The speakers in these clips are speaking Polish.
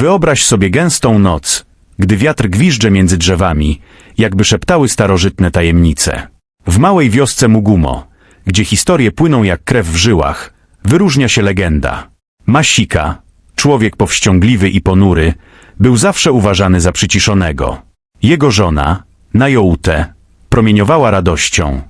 Wyobraź sobie gęstą noc, gdy wiatr gwizdże między drzewami, jakby szeptały starożytne tajemnice. W małej wiosce Mugumo, gdzie historie płyną jak krew w żyłach, wyróżnia się legenda. Masika, człowiek powściągliwy i ponury, był zawsze uważany za przyciszonego. Jego żona, Najoute, promieniowała radością,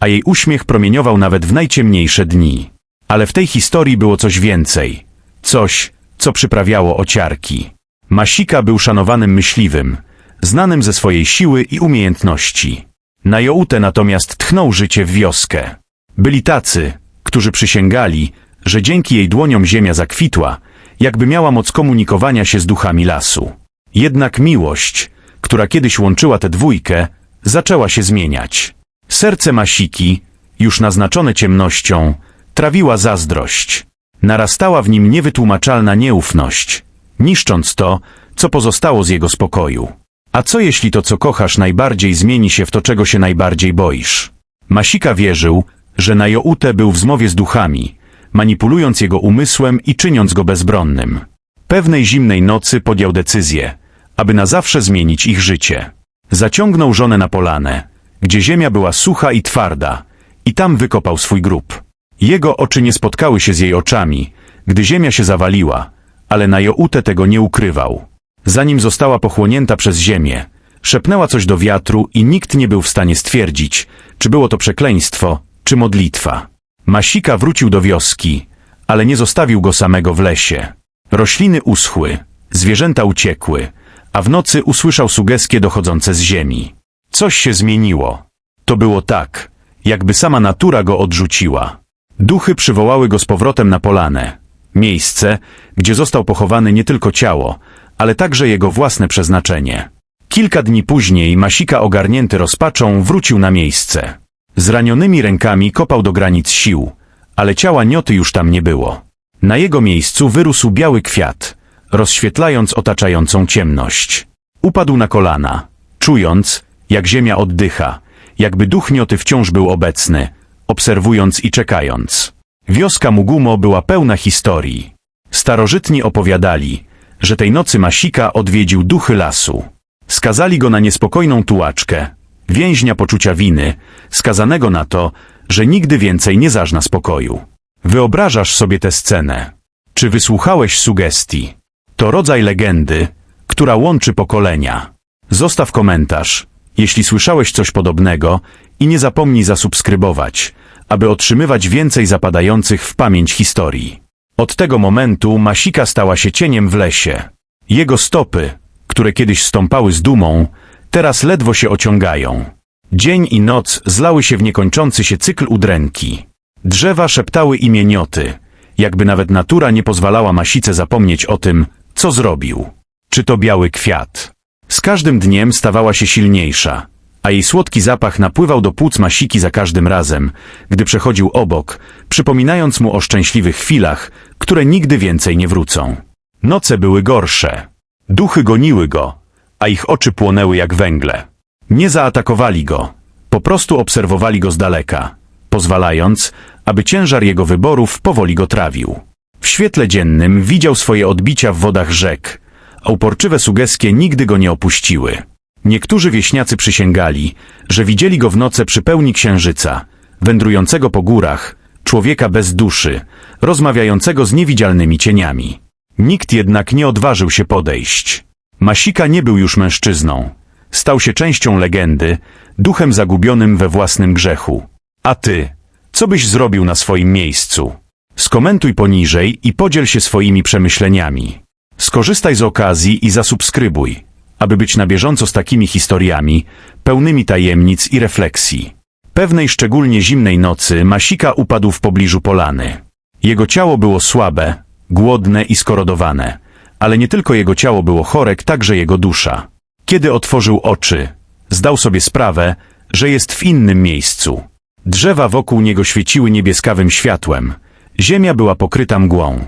a jej uśmiech promieniował nawet w najciemniejsze dni. Ale w tej historii było coś więcej. Coś, co przyprawiało ociarki. Masika był szanowanym myśliwym, znanym ze swojej siły i umiejętności. Najoute natomiast tchnął życie w wioskę. Byli tacy, którzy przysięgali, że dzięki jej dłoniom ziemia zakwitła, jakby miała moc komunikowania się z duchami lasu. Jednak miłość, która kiedyś łączyła tę dwójkę, zaczęła się zmieniać. Serce Masiki, już naznaczone ciemnością, trawiła zazdrość. Narastała w nim niewytłumaczalna nieufność, niszcząc to, co pozostało z jego spokoju. A co jeśli to, co kochasz najbardziej zmieni się w to, czego się najbardziej boisz? Masika wierzył, że Najoute był w zmowie z duchami, manipulując jego umysłem i czyniąc go bezbronnym. Pewnej zimnej nocy podjął decyzję, aby na zawsze zmienić ich życie. Zaciągnął żonę na polanę, gdzie ziemia była sucha i twarda, i tam wykopał swój grób. Jego oczy nie spotkały się z jej oczami, gdy ziemia się zawaliła, ale Najoute tego nie ukrywał. Zanim została pochłonięta przez ziemię, szepnęła coś do wiatru i nikt nie był w stanie stwierdzić, czy było to przekleństwo, czy modlitwa. Masika wrócił do wioski, ale nie zostawił go samego w lesie. Rośliny uschły, zwierzęta uciekły, a w nocy usłyszał sugestie dochodzące z ziemi. Coś się zmieniło. To było tak, jakby sama natura go odrzuciła. Duchy przywołały go z powrotem na polanę. Miejsce, gdzie został pochowany nie tylko ciało, ale także jego własne przeznaczenie. Kilka dni później Masika ogarnięty rozpaczą wrócił na miejsce. Zranionymi rękami kopał do granic sił, ale ciała Nioty już tam nie było. Na jego miejscu wyrósł biały kwiat, rozświetlając otaczającą ciemność. Upadł na kolana, czując, jak ziemia oddycha, jakby duch Nioty wciąż był obecny, obserwując i czekając. Wioska Mugumo była pełna historii. Starożytni opowiadali, że tej nocy Masika odwiedził duchy lasu. Skazali go na niespokojną tułaczkę, więźnia poczucia winy, skazanego na to, że nigdy więcej nie zażna spokoju. Wyobrażasz sobie tę scenę. Czy wysłuchałeś sugestii? To rodzaj legendy, która łączy pokolenia. Zostaw komentarz, jeśli słyszałeś coś podobnego i nie zapomnij zasubskrybować, aby otrzymywać więcej zapadających w pamięć historii. Od tego momentu Masika stała się cieniem w lesie. Jego stopy, które kiedyś stąpały z dumą, teraz ledwo się ociągają. Dzień i noc zlały się w niekończący się cykl udręki. Drzewa szeptały imię Nioty, jakby nawet natura nie pozwalała Masice zapomnieć o tym, co zrobił. Czy to biały kwiat? Z każdym dniem stawała się silniejsza, a jej słodki zapach napływał do płuc Masiki za każdym razem, gdy przechodził obok, przypominając mu o szczęśliwych chwilach, które nigdy więcej nie wrócą. Noce były gorsze. Duchy goniły go, a ich oczy płonęły jak węgle. Nie zaatakowali go, po prostu obserwowali go z daleka, pozwalając, aby ciężar jego wyborów powoli go trawił. W świetle dziennym widział swoje odbicia w wodach rzek, a uporczywe sugestie nigdy go nie opuściły. Niektórzy wieśniacy przysięgali, że widzieli go w noce przy pełni księżyca, wędrującego po górach, człowieka bez duszy, rozmawiającego z niewidzialnymi cieniami. Nikt jednak nie odważył się podejść. Masika nie był już mężczyzną. Stał się częścią legendy, duchem zagubionym we własnym grzechu. A ty, co byś zrobił na swoim miejscu? Skomentuj poniżej i podziel się swoimi przemyśleniami. Skorzystaj z okazji i zasubskrybuj, aby być na bieżąco z takimi historiami, pełnymi tajemnic i refleksji. Pewnej szczególnie zimnej nocy Masika upadł w pobliżu polany. Jego ciało było słabe, głodne i skorodowane, ale nie tylko jego ciało było chore, także jego dusza. Kiedy otworzył oczy, zdał sobie sprawę, że jest w innym miejscu. Drzewa wokół niego świeciły niebieskawym światłem, ziemia była pokryta mgłą.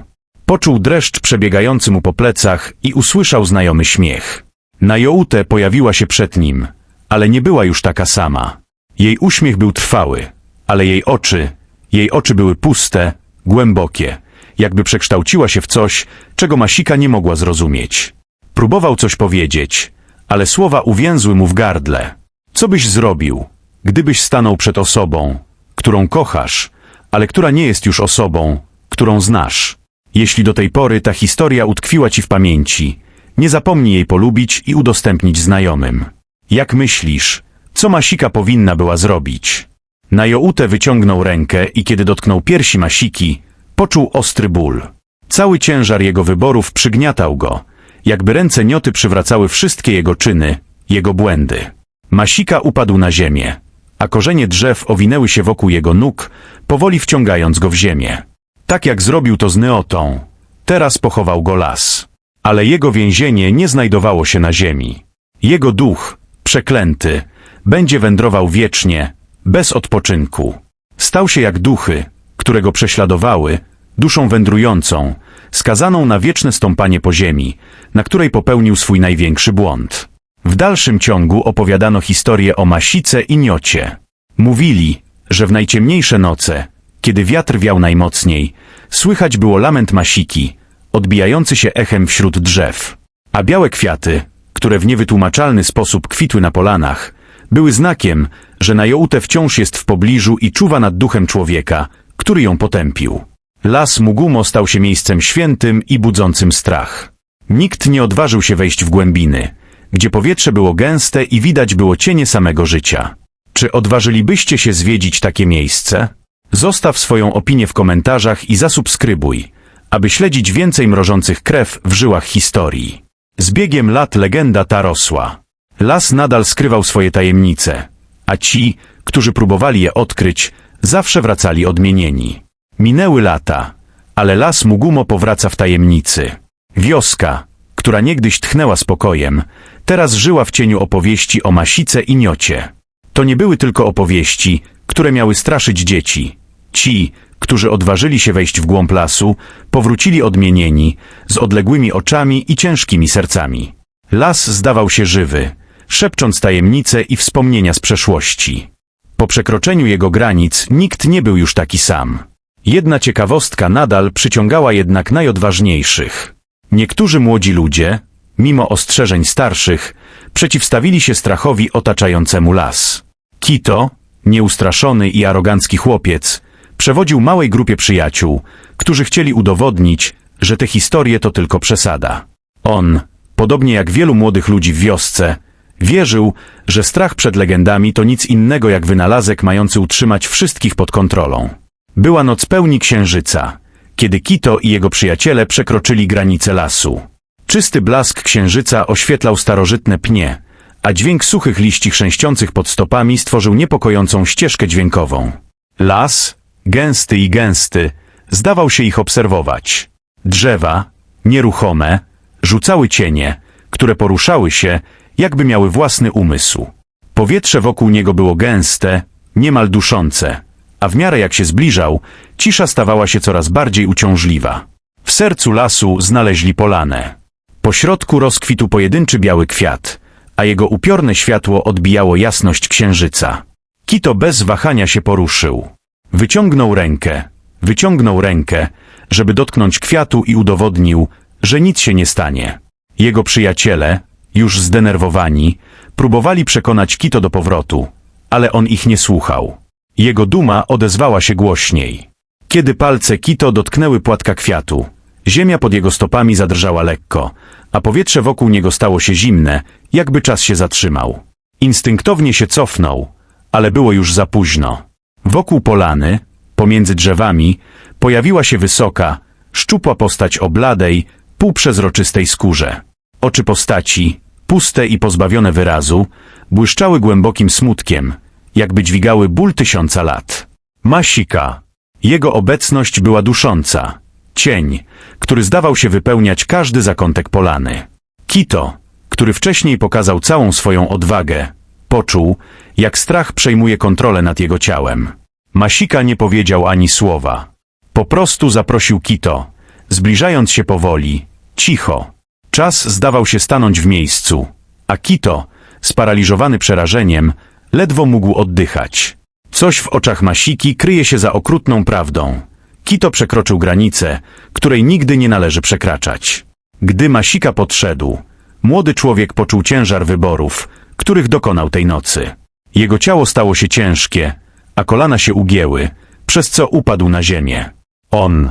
Poczuł dreszcz przebiegający mu po plecach i usłyszał znajomy śmiech. Najoute pojawiła się przed nim, ale nie była już taka sama. Jej uśmiech był trwały, ale jej oczy, jej oczy były puste, głębokie, jakby przekształciła się w coś, czego Masika nie mogła zrozumieć. Próbował coś powiedzieć, ale słowa uwięzły mu w gardle. Co byś zrobił, gdybyś stanął przed osobą, którą kochasz, ale która nie jest już osobą, którą znasz? Jeśli do tej pory ta historia utkwiła ci w pamięci, nie zapomnij jej polubić i udostępnić znajomym. Jak myślisz, co Masika powinna była zrobić? Na Joutę wyciągnął rękę i kiedy dotknął piersi Masiki, poczuł ostry ból. Cały ciężar jego wyborów przygniatał go, jakby ręce Nioty przywracały wszystkie jego czyny, jego błędy. Masika upadł na ziemię, a korzenie drzew owinęły się wokół jego nóg, powoli wciągając go w ziemię. Tak jak zrobił to z Neotą, teraz pochował go las. Ale jego więzienie nie znajdowało się na ziemi. Jego duch, przeklęty, będzie wędrował wiecznie, bez odpoczynku. Stał się jak duchy, które go prześladowały, duszą wędrującą, skazaną na wieczne stąpanie po ziemi, na której popełnił swój największy błąd. W dalszym ciągu opowiadano historię o Masice i Niocie. Mówili, że w najciemniejsze noce, kiedy wiatr wiał najmocniej, słychać było lament Masiki, odbijający się echem wśród drzew. A białe kwiaty, które w niewytłumaczalny sposób kwitły na polanach, były znakiem, że na Joutę wciąż jest w pobliżu i czuwa nad duchem człowieka, który ją potępił. Las Mugumo stał się miejscem świętym i budzącym strach. Nikt nie odważył się wejść w głębiny, gdzie powietrze było gęste i widać było cienie samego życia. Czy odważylibyście się zwiedzić takie miejsce? Zostaw swoją opinię w komentarzach i zasubskrybuj, aby śledzić więcej mrożących krew w żyłach historii. Z biegiem lat legenda ta rosła. Las nadal skrywał swoje tajemnice, a ci, którzy próbowali je odkryć, zawsze wracali odmienieni. Minęły lata, ale las Mugumo powraca w tajemnicy. Wioska, która niegdyś tchnęła spokojem, teraz żyła w cieniu opowieści o Masice i Niocie. To nie były tylko opowieści, które miały straszyć dzieci. Ci, którzy odważyli się wejść w głąb lasu, powrócili odmienieni, z odległymi oczami i ciężkimi sercami. Las zdawał się żywy, szepcząc tajemnice i wspomnienia z przeszłości. Po przekroczeniu jego granic nikt nie był już taki sam. Jedna ciekawostka nadal przyciągała jednak najodważniejszych. Niektórzy młodzi ludzie, mimo ostrzeżeń starszych, przeciwstawili się strachowi otaczającemu las. Kito, nieustraszony i arogancki chłopiec, przewodził małej grupie przyjaciół, którzy chcieli udowodnić, że te historie to tylko przesada. On, podobnie jak wielu młodych ludzi w wiosce, wierzył, że strach przed legendami to nic innego jak wynalazek mający utrzymać wszystkich pod kontrolą. Była noc pełni księżyca, kiedy Kito i jego przyjaciele przekroczyli granice lasu. Czysty blask księżyca oświetlał starożytne pnie, a dźwięk suchych liści chrzęściących pod stopami stworzył niepokojącą ścieżkę dźwiękową. Las, gęsty i gęsty, zdawał się ich obserwować. Drzewa, nieruchome, rzucały cienie, które poruszały się, jakby miały własny umysł. Powietrze wokół niego było gęste, niemal duszące, a w miarę jak się zbliżał, cisza stawała się coraz bardziej uciążliwa. W sercu lasu znaleźli polanę. Po środku rozkwitł pojedynczy biały kwiat, a jego upiorne światło odbijało jasność księżyca. Kito bez wahania się poruszył. Wyciągnął rękę, wyciągnął rękę, żeby dotknąć kwiatu i udowodnił, że nic się nie stanie. Jego przyjaciele, już zdenerwowani, próbowali przekonać Kito do powrotu, ale on ich nie słuchał. Jego duma odezwała się głośniej. Kiedy palce Kito dotknęły płatka kwiatu, ziemia pod jego stopami zadrżała lekko, a powietrze wokół niego stało się zimne, jakby czas się zatrzymał. Instynktownie się cofnął, ale było już za późno. Wokół polany, pomiędzy drzewami, pojawiła się wysoka, szczupła postać o bladej, półprzezroczystej skórze. Oczy postaci, puste i pozbawione wyrazu, błyszczały głębokim smutkiem, jakby dźwigały ból tysiąca lat. Masika. Jego obecność była dusząca. Cień, który zdawał się wypełniać każdy zakątek polany. Kito, który wcześniej pokazał całą swoją odwagę, poczuł, jak strach przejmuje kontrolę nad jego ciałem. Masika nie powiedział ani słowa. Po prostu zaprosił Kito, zbliżając się powoli, cicho. Czas zdawał się stanąć w miejscu, a Kito, sparaliżowany przerażeniem, ledwo mógł oddychać. Coś w oczach Masiki kryje się za okrutną prawdą. Kito przekroczył granicę, której nigdy nie należy przekraczać. Gdy Masika podszedł, młody człowiek poczuł ciężar wyborów, których dokonał tej nocy. Jego ciało stało się ciężkie, a kolana się ugięły, przez co upadł na ziemię. On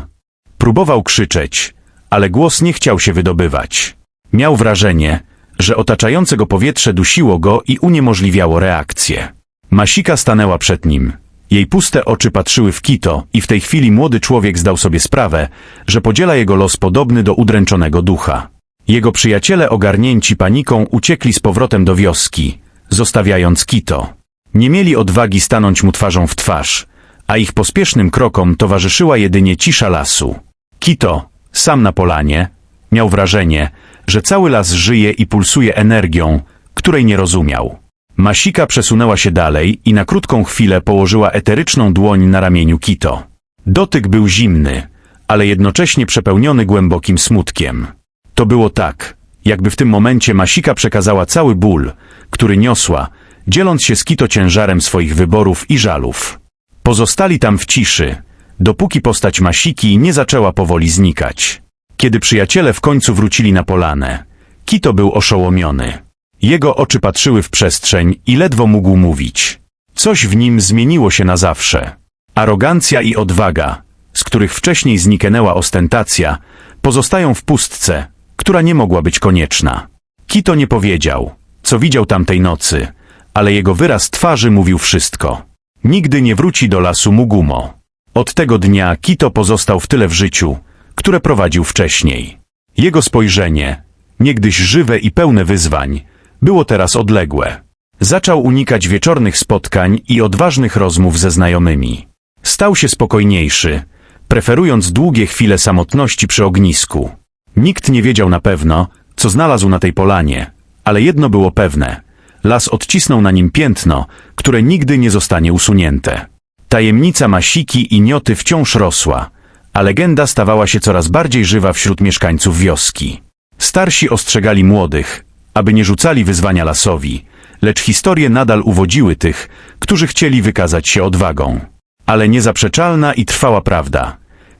próbował krzyczeć, ale głos nie chciał się wydobywać. Miał wrażenie, że otaczające go powietrze dusiło go i uniemożliwiało reakcję. Masika stanęła przed nim. Jej puste oczy patrzyły w Kito i w tej chwili młody człowiek zdał sobie sprawę, że podziela jego los podobny do udręczonego ducha. Jego przyjaciele ogarnięci paniką uciekli z powrotem do wioski, zostawiając Kito. Nie mieli odwagi stanąć mu twarzą w twarz, a ich pospiesznym krokom towarzyszyła jedynie cisza lasu. Kito, sam na polanie, miał wrażenie, że cały las żyje i pulsuje energią, której nie rozumiał. Masika przesunęła się dalej i na krótką chwilę położyła eteryczną dłoń na ramieniu Kito. Dotyk był zimny, ale jednocześnie przepełniony głębokim smutkiem. To było tak, jakby w tym momencie Masika przekazała cały ból, który niosła, dzieląc się z Kito ciężarem swoich wyborów i żalów. Pozostali tam w ciszy, dopóki postać Masiki nie zaczęła powoli znikać. Kiedy przyjaciele w końcu wrócili na polanę, Kito był oszołomiony. Jego oczy patrzyły w przestrzeń i ledwo mógł mówić. Coś w nim zmieniło się na zawsze. Arogancja i odwaga, z których wcześniej zniknęła ostentacja, pozostają w pustce, która nie mogła być konieczna. Kito nie powiedział, co widział tamtej nocy, ale jego wyraz twarzy mówił wszystko. Nigdy nie wróci do lasu Mugumo. Od tego dnia Kito pozostał w tyle w życiu, które prowadził wcześniej. Jego spojrzenie, niegdyś żywe i pełne wyzwań, było teraz odległe. Zaczął unikać wieczornych spotkań i odważnych rozmów ze znajomymi. Stał się spokojniejszy, preferując długie chwile samotności przy ognisku. Nikt nie wiedział na pewno, co znalazł na tej polanie, ale jedno było pewne. Las odcisnął na nim piętno, które nigdy nie zostanie usunięte. Tajemnica Masiki i Nioty wciąż rosła, a legenda stawała się coraz bardziej żywa wśród mieszkańców wioski. Starsi ostrzegali młodych, aby nie rzucali wyzwania lasowi, lecz historie nadal uwodziły tych, którzy chcieli wykazać się odwagą. Ale niezaprzeczalna i trwała prawda.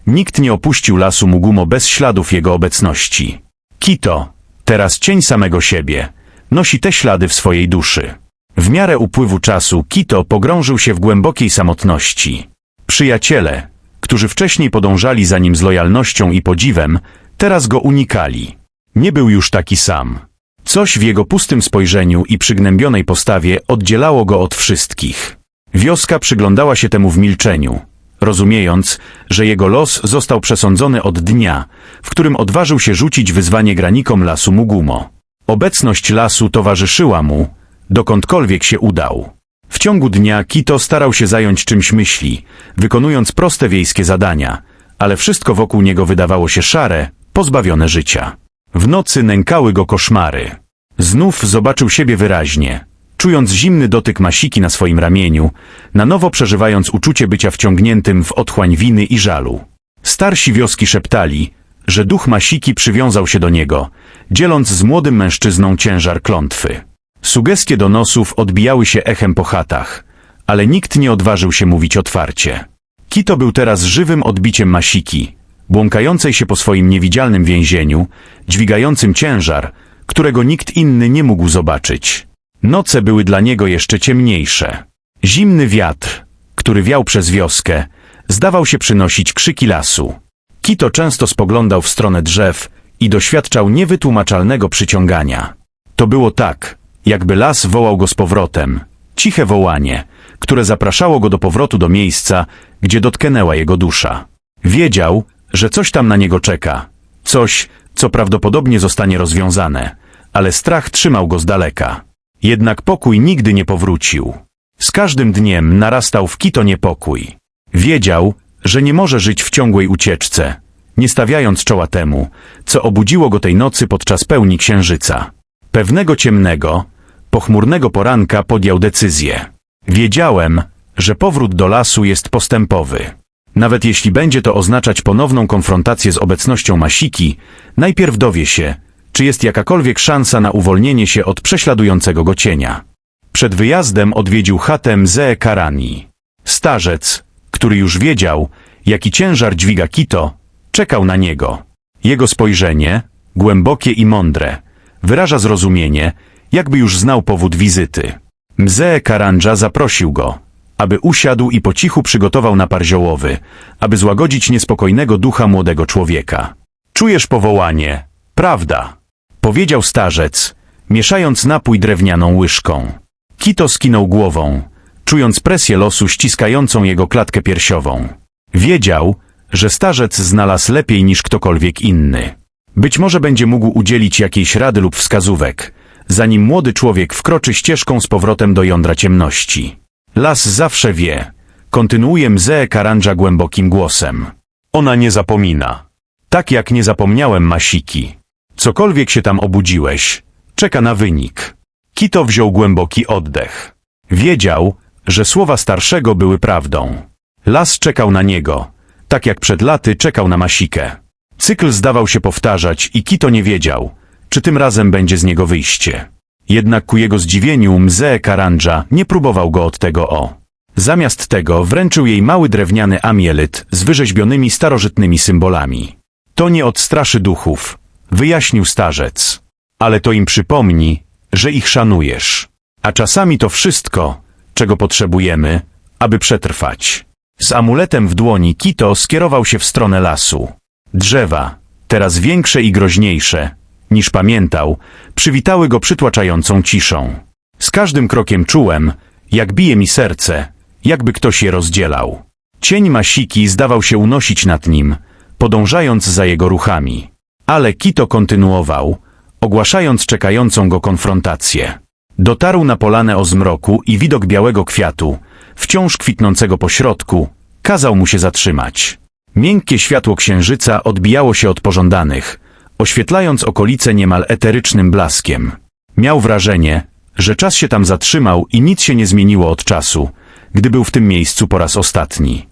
Nikt nie opuścił lasu Mugumo bez śladów jego obecności. Kito, teraz cień samego siebie, nosi te ślady w swojej duszy. W miarę upływu czasu Kito pogrążył się w głębokiej samotności. Przyjaciele, którzy wcześniej podążali za nim z lojalnością i podziwem, teraz go unikali. Nie był już taki sam. Coś w jego pustym spojrzeniu i przygnębionej postawie oddzielało go od wszystkich. Wioska przyglądała się temu w milczeniu, rozumiejąc, że jego los został przesądzony od dnia, w którym odważył się rzucić wyzwanie granikom lasu Mugumo. Obecność lasu towarzyszyła mu, dokądkolwiek się udał. W ciągu dnia Kito starał się zająć czymś myśli, wykonując proste wiejskie zadania, ale wszystko wokół niego wydawało się szare, pozbawione życia. W nocy nękały go koszmary. Znów zobaczył siebie wyraźnie, czując zimny dotyk masiki na swoim ramieniu, na nowo przeżywając uczucie bycia wciągniętym w otchłań winy i żalu. Starsi wioski szeptali, że duch masiki przywiązał się do niego, dzieląc z młodym mężczyzną ciężar klątwy. Sugestie donosów odbijały się echem po chatach, ale nikt nie odważył się mówić otwarcie. Kito był teraz żywym odbiciem masiki, błąkającej się po swoim niewidzialnym więzieniu, dźwigającym ciężar, którego nikt inny nie mógł zobaczyć. Noce były dla niego jeszcze ciemniejsze. Zimny wiatr, który wiał przez wioskę, zdawał się przynosić krzyki lasu. Kito często spoglądał w stronę drzew i doświadczał niewytłumaczalnego przyciągania. To było tak, jakby las wołał go z powrotem. Ciche wołanie, które zapraszało go do powrotu do miejsca, gdzie dotknęła jego dusza. Wiedział, że coś tam na niego czeka. Coś, co prawdopodobnie zostanie rozwiązane, ale strach trzymał go z daleka. Jednak pokój nigdy nie powrócił. Z każdym dniem narastał w Kito niepokój. Wiedział, że nie może żyć w ciągłej ucieczce, nie stawiając czoła temu, co obudziło go tej nocy podczas pełni księżyca. Pewnego ciemnego, pochmurnego poranka podjął decyzję. Wiedziałem, że powrót do lasu jest postępowy. Nawet jeśli będzie to oznaczać ponowną konfrontację z obecnością Masiki, najpierw dowie się, czy jest jakakolwiek szansa na uwolnienie się od prześladującego go cienia. Przed wyjazdem odwiedził chatę Mzee Karani. Starzec, który już wiedział, Jaki ciężar dźwiga Kito, czekał na niego. Jego spojrzenie, głębokie i mądre, wyraża zrozumienie, jakby już znał powód wizyty. Mzee Karandża zaprosił go, aby usiadł i po cichu przygotował napar ziołowy, aby złagodzić niespokojnego ducha młodego człowieka. Czujesz powołanie, prawda? Powiedział starzec, mieszając napój drewnianą łyżką. Kito skinął głową, czując presję losu ściskającą jego klatkę piersiową. Wiedział, że starzec znalazł lepiej niż ktokolwiek inny. Być może będzie mógł udzielić jakiejś rady lub wskazówek, zanim młody człowiek wkroczy ścieżką z powrotem do jądra ciemności. Las zawsze wie, kontynuuje Mzee Karandża głębokim głosem. Ona nie zapomina. Tak jak nie zapomniałem Masiki. Cokolwiek się tam obudziłeś, czeka na wynik. Kito wziął głęboki oddech. Wiedział, że słowa starszego były prawdą. Las czekał na niego, tak jak przed laty czekał na Masikę. Cykl zdawał się powtarzać i Kito nie wiedział, czy tym razem będzie z niego wyjście. Jednak ku jego zdziwieniu Mzee Karandża nie próbował go od tego o. Zamiast tego wręczył jej mały drewniany amielit z wyrzeźbionymi starożytnymi symbolami. To nie odstraszy duchów, wyjaśnił starzec. Ale to im przypomni, że ich szanujesz. A czasami to wszystko, czego potrzebujemy, aby przetrwać. Z amuletem w dłoni Kito skierował się w stronę lasu. Drzewa, teraz większe i groźniejsze, niż pamiętał, przywitały go przytłaczającą ciszą. Z każdym krokiem czułem, jak bije mi serce, jakby ktoś je rozdzielał. Cień Masiki zdawał się unosić nad nim, podążając za jego ruchami. Ale Kito kontynuował, ogłaszając czekającą go konfrontację. Dotarł na polanę o zmroku i widok białego kwiatu, wciąż kwitnącego po środku, kazał mu się zatrzymać. Miękkie światło księżyca odbijało się od pożądanych, oświetlając okolice niemal eterycznym blaskiem. Miał wrażenie, że czas się tam zatrzymał i nic się nie zmieniło od czasu, gdy był w tym miejscu po raz ostatni.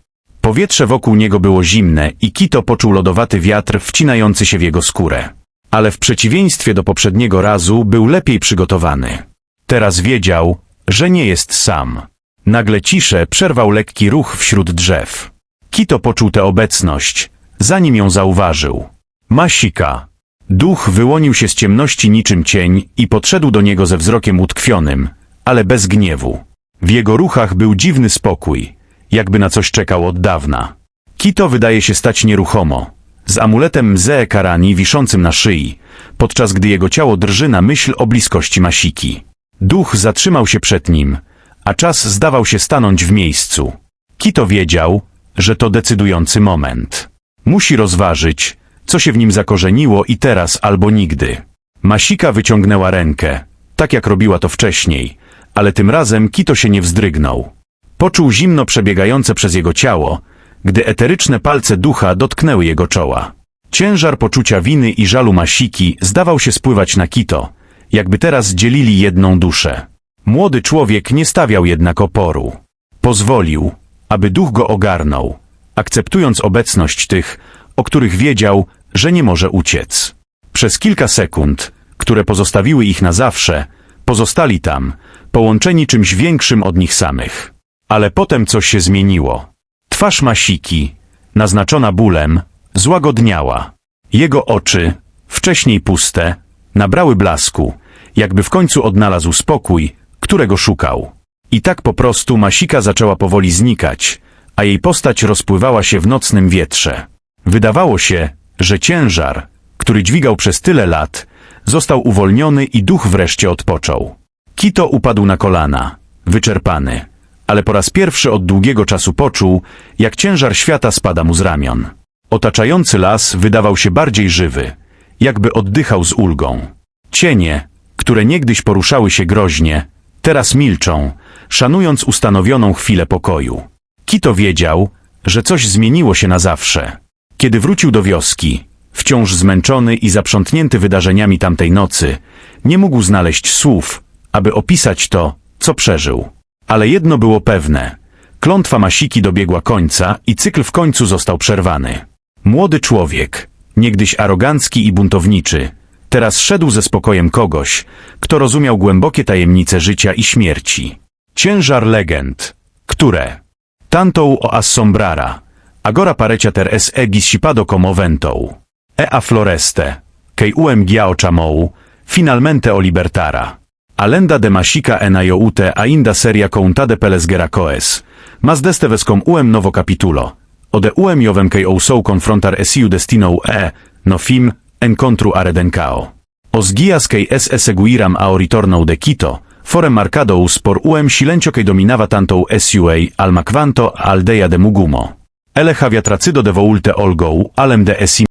Powietrze wokół niego było zimne i Kito poczuł lodowaty wiatr wcinający się w jego skórę. Ale w przeciwieństwie do poprzedniego razu był lepiej przygotowany. Teraz wiedział, że nie jest sam. Nagle ciszę przerwał lekki ruch wśród drzew. Kito poczuł tę obecność, zanim ją zauważył. Masika. Duch wyłonił się z ciemności niczym cień i podszedł do niego ze wzrokiem utkwionym, ale bez gniewu. W jego ruchach był dziwny spokój, jakby na coś czekał od dawna. Kito wydaje się stać nieruchomo, z amuletem Mzee Karani wiszącym na szyi, podczas gdy jego ciało drży na myśl o bliskości Masiki. Duch zatrzymał się przed nim, a czas zdawał się stanąć w miejscu. Kito wiedział, że to decydujący moment. Musi rozważyć, co się w nim zakorzeniło i teraz albo nigdy. Masika wyciągnęła rękę, tak jak robiła to wcześniej, ale tym razem Kito się nie wzdrygnął. Poczuł zimno przebiegające przez jego ciało, gdy eteryczne palce ducha dotknęły jego czoła. Ciężar poczucia winy i żalu Masiki zdawał się spływać na Kito, jakby teraz dzielili jedną duszę. Młody człowiek nie stawiał jednak oporu. Pozwolił, aby duch go ogarnął, akceptując obecność tych, o których wiedział, że nie może uciec. Przez kilka sekund, które pozostawiły ich na zawsze, pozostali tam, połączeni czymś większym od nich samych. Ale potem coś się zmieniło. Twarz Masiki, naznaczona bólem, złagodniała. Jego oczy, wcześniej puste, nabrały blasku, jakby w końcu odnalazł spokój, którego szukał. I tak po prostu Masika zaczęła powoli znikać, a jej postać rozpływała się w nocnym wietrze. Wydawało się, że ciężar, który dźwigał przez tyle lat, został uwolniony i duch wreszcie odpoczął. Kito upadł na kolana, wyczerpany, ale po raz pierwszy od długiego czasu poczuł, jak ciężar świata spada mu z ramion. Otaczający las wydawał się bardziej żywy, jakby oddychał z ulgą. Cienie, które niegdyś poruszały się groźnie, teraz milczą, szanując ustanowioną chwilę pokoju. Kito wiedział, że coś zmieniło się na zawsze. Kiedy wrócił do wioski, wciąż zmęczony i zaprzątnięty wydarzeniami tamtej nocy, nie mógł znaleźć słów, aby opisać to, co przeżył. Ale jedno było pewne. Klątwa Masiki dobiegła końca i cykl w końcu został przerwany. Młody człowiek, niegdyś arogancki i buntowniczy, teraz szedł ze spokojem kogoś, kto rozumiał głębokie tajemnice życia i śmierci. Ciężar legend, które Tantou o Assombrara, Agora parecia ter es egis shipado como ventou. E a floreste, kei uem giao chamou, finalmente o libertara. Alenda de masica enaioute ainda seria countade peles geracoes, mas deste vescom uem novo capitulo. Ode uem jovem kei ousou confrontar esiu destinou e, no fim, encontru aredencao. Os guias kei es eseguiram ao ritornou de Quito, fore marcadous por uem silencio kei dominava tantou SUA al macvanto aldea de Mugumo. Ele havia tracido de voulte olgou, alem de esim